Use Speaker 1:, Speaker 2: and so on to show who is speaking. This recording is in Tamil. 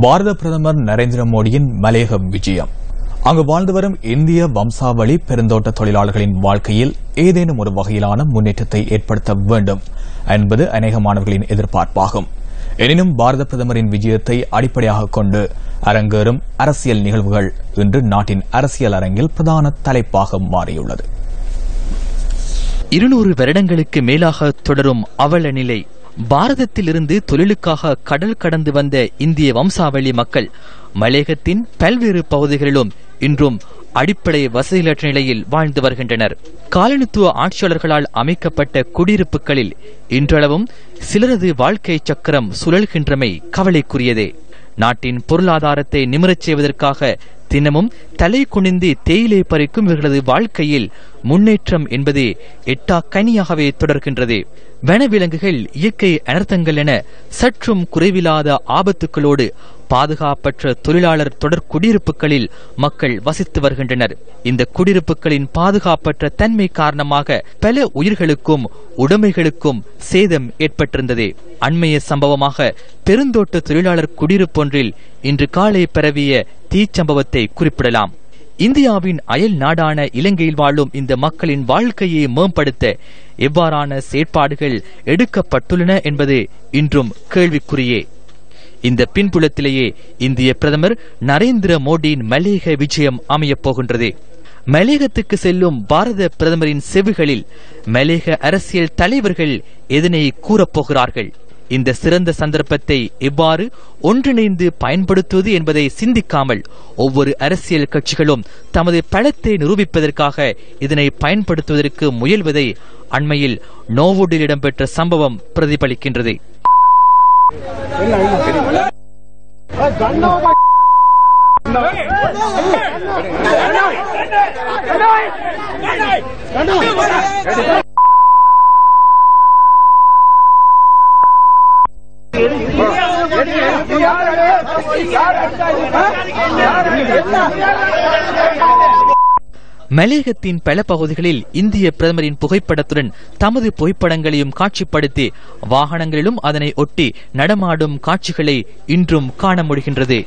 Speaker 1: பாரத பிரதமர் நரேந்திர மோடியின் மலையகம் விஜயம். அங்கு வாழ்ந்து வரும் இந்திய வம்சாவளி பெருந்தோட்ட தொழிலாளர்களின் வாழ்க்கையில் ஏதேனும் ஒரு வகையிலான முன்னேற்றத்தை ஏற்படுத்த வேண்டும் என்பது அநேக மாணவர்களின் எதிர்பார்ப்பாகும். எனினும் பாரத பிரதமரின் விஜயத்தை அடிப்படையாக கொண்டு அரங்கேறும் அரசியல் நிகழ்வுகள் இன்று நாட்டின் அரசியல் அரங்கில் பிரதான தலைப்பாக மாறியுள்ளது.
Speaker 2: இருநூறு வருடங்களுக்கு மேலாக தொடரும் அவல நிலை பாரதத்திலிருந்து தொழிலுக்காக கடல் கடந்து வந்த இந்திய வம்சாவளி மக்கள் மலேகத்தின் பல்வேறு பகுதிகளிலும் இன்றும் அடிப்படை வசதியற்ற நிலையில் வாழ்ந்து வருகின்றனர். காலனித்துவ ஆட்சியாளர்களால் அமைக்கப்பட்ட குடியிருப்புகளில் இன்றளவும் சிலரது வாழ்க்கை சக்கரம் சுழல்கின்றமை கவலைக்குரியதே. நாட்டின் பொருளாதாரத்தை நிமிரச் செய்வதற்காக தினமும் தலை குனிந்து தேயிலை பறிக்கும் இவர்களது வாழ்க்கையில் முன்னேற்றம் என்பது எட்டா கனியாகவே தொடர்கின்றது. வனவிலங்குகள் இயற்கை அனர்த்தங்கள் என சற்றும் குறைவில்லாத ஆபத்துக்களோடு பாதுகாப்பற்ற தொழிலாளர் தொடர் குடியிருப்புகளில் மக்கள் வசித்து வருகின்றனர். இந்த குடியிருப்புகளின் பாதுகாப்பற்ற தன்மை காரணமாக பல உயிர்களுக்கும் உடைமைகளுக்கும் சேதம் ஏற்பட்டிருந்தது. அண்மைய சம்பவமாக பெருந்தோட்ட தொழிலாளர் குடியிருப்பொன்றில் இன்று காலை பரவிய தீச்சம்பவத்தை குறிப்பிடலாம். இந்தியாவின் அயல் நாடான இலங்கையில் வாழும் இந்த மக்களின் வாழ்க்கையை மேம்படுத்த எவ்வாறான செயற்பாடுகள் எடுக்கப்பட்டுள்ளன என்பது இன்றும் கேள்விக்குறியே. இந்த பின்புலத்திலேயே இந்திய பிரதமர் நரேந்திர மோடியின் மலேக விஜயம் அமையப் போகின்றது. மலேகத்துக்கு செல்லும் பாரத பிரதமரின் செவிகளில் மலேக அரசியல் தலைவர்கள் எதனை கூறப்போகிறார்கள் இந்த சிறந்த சந்தர்ப்பத்தை எவ்வாறு ஒன்றிணைந்து பயன்படுத்துவது என்பதை சிந்திக்காமல் ஒவ்வொரு அரசியல் கட்சிகளும் தமது பலத்தை நிரூபிப்பதற்காக இதனை பயன்படுத்துவதற்கு முயல்வதை அண்மையில் நோவோடில் இடம்பெற்ற சம்பவம் பிரதிபலிக்கின்றது. Hả? மலேகத்தின் பல பகுதிகளில் இந்திய பிரதமரின் புகைப்படத்துடன் தமது புகைப்படங்களையும் காட்சிப்படுத்தி வாகனங்களிலும் அதனை ஒட்டி நடமாடும் காட்சிகளை இன்றும் காண முடிகின்றது.